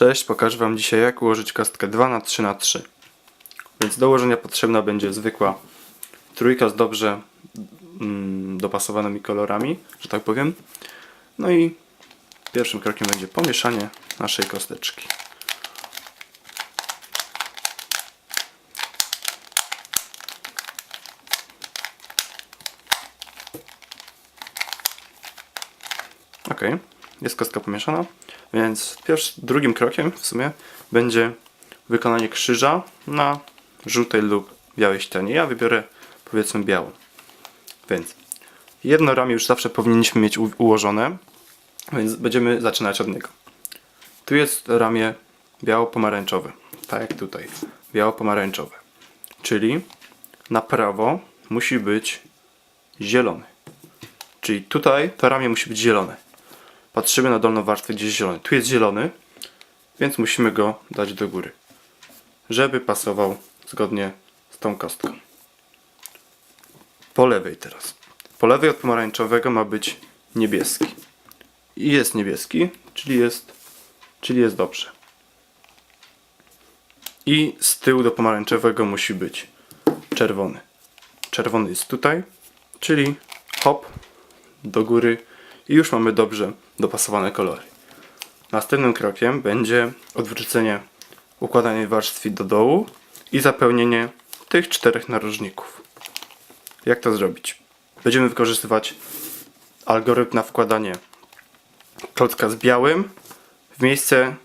Cześć, pokażę Wam dzisiaj jak ułożyć kostkę 2 na 3 na 3 Więc do ułożenia potrzebna będzie zwykła trójka z dobrze mm, dopasowanymi kolorami, że tak powiem. No i pierwszym krokiem będzie pomieszanie naszej kosteczki. Ok, jest kostka pomieszana, więc pierwszy, drugim krokiem w sumie będzie wykonanie krzyża na żółtej lub białej ścianie. Ja wybiorę powiedzmy białą. Więc jedno ramię już zawsze powinniśmy mieć ułożone, więc będziemy zaczynać od niego. Tu jest ramię biało-pomarańczowe, tak jak tutaj, biało-pomarańczowe. Czyli na prawo musi być zielony. Czyli tutaj to ramię musi być zielone. Patrzymy na dolną warstwę, gdzie jest zielony. Tu jest zielony, więc musimy go dać do góry, żeby pasował zgodnie z tą kostką. Po lewej teraz. Po lewej od pomarańczowego ma być niebieski. I jest niebieski, czyli jest, czyli jest dobrze. I z tyłu do pomarańczowego musi być czerwony. Czerwony jest tutaj, czyli hop, do góry i już mamy dobrze dopasowane kolory. Następnym krokiem będzie odwrócenie układanej warstwy do dołu i zapełnienie tych czterech narożników. Jak to zrobić? Będziemy wykorzystywać algorytm na wkładanie klocka z białym w miejsce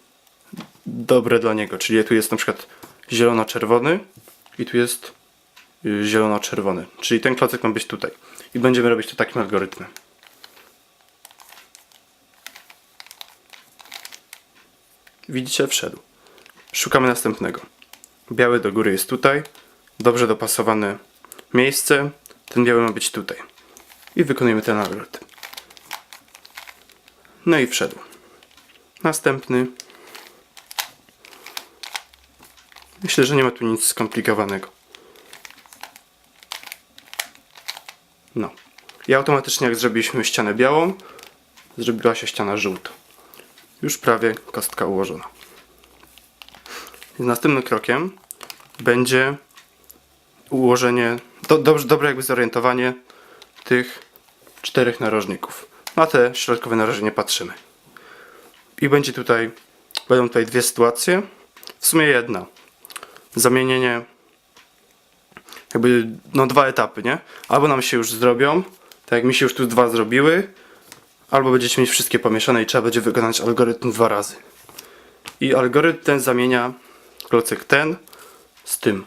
dobre dla niego. Czyli tu jest na przykład zielono-czerwony i tu jest y, zielono-czerwony. Czyli ten klocek ma być tutaj. I będziemy robić to takim algorytmem. Widzicie, wszedł. Szukamy następnego. Biały do góry jest tutaj. Dobrze dopasowane miejsce. Ten biały ma być tutaj. I wykonujemy ten algorytm. No i wszedł. Następny. Myślę, że nie ma tu nic skomplikowanego. No. I automatycznie jak zrobiliśmy ścianę białą, zrobiła się ściana żółta. Już prawie kostka ułożona. Następnym krokiem będzie ułożenie, do, dobrze, dobre jakby zorientowanie tych czterech narożników. Na te środkowe narożnie patrzymy. I będzie tutaj, będą tutaj dwie sytuacje. W sumie jedna. Zamienienie jakby no dwa etapy, nie? Albo nam się już zrobią, tak jak mi się już tu dwa zrobiły, albo będziecie mieć wszystkie pomieszane i trzeba będzie wykonać algorytm dwa razy. I algorytm ten zamienia klocek ten z tym.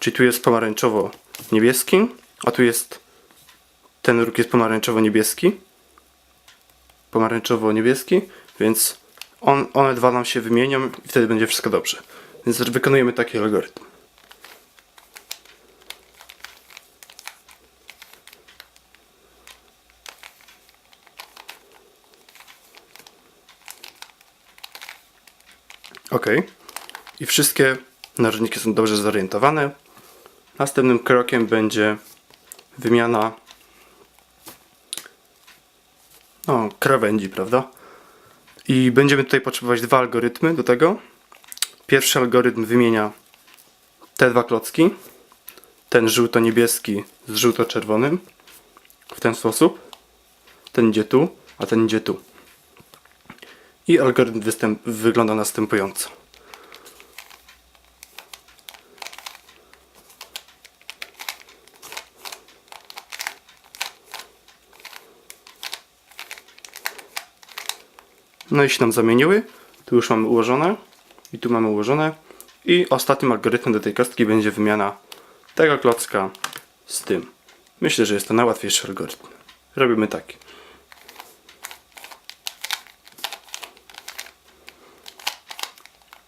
Czyli tu jest pomarańczowo-niebieski, a tu jest ten róg jest pomarańczowo-niebieski. Pomarańczowo-niebieski, więc on, one dwa nam się wymienią i wtedy będzie wszystko dobrze. Więc wykonujemy taki algorytm. Ok. I wszystkie narzędziki są dobrze zorientowane. Następnym krokiem będzie wymiana no, krawędzi, prawda? I będziemy tutaj potrzebować dwa algorytmy do tego. Pierwszy algorytm wymienia te dwa klocki. Ten żółto-niebieski z żółto-czerwonym. W ten sposób. Ten idzie tu, a ten idzie tu. I algorytm wygląda następująco. No i się nam zamieniły. Tu już mamy ułożone. I tu mamy ułożone. I ostatnim algorytmem do tej kostki będzie wymiana tego klocka z tym. Myślę, że jest to najłatwiejszy algorytm. Robimy tak.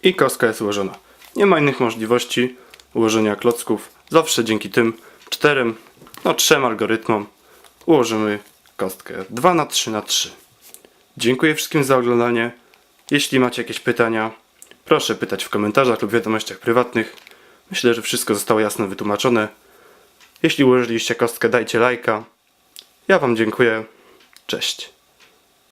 I kostka jest ułożona. Nie ma innych możliwości ułożenia klocków. Zawsze dzięki tym czterem, no trzem algorytmom ułożymy kostkę 2 na 3 na 3. Dziękuję wszystkim za oglądanie. Jeśli macie jakieś pytania, proszę pytać w komentarzach lub wiadomościach prywatnych. Myślę, że wszystko zostało jasno wytłumaczone. Jeśli ułożyliście kostkę, dajcie lajka. Ja Wam dziękuję. Cześć.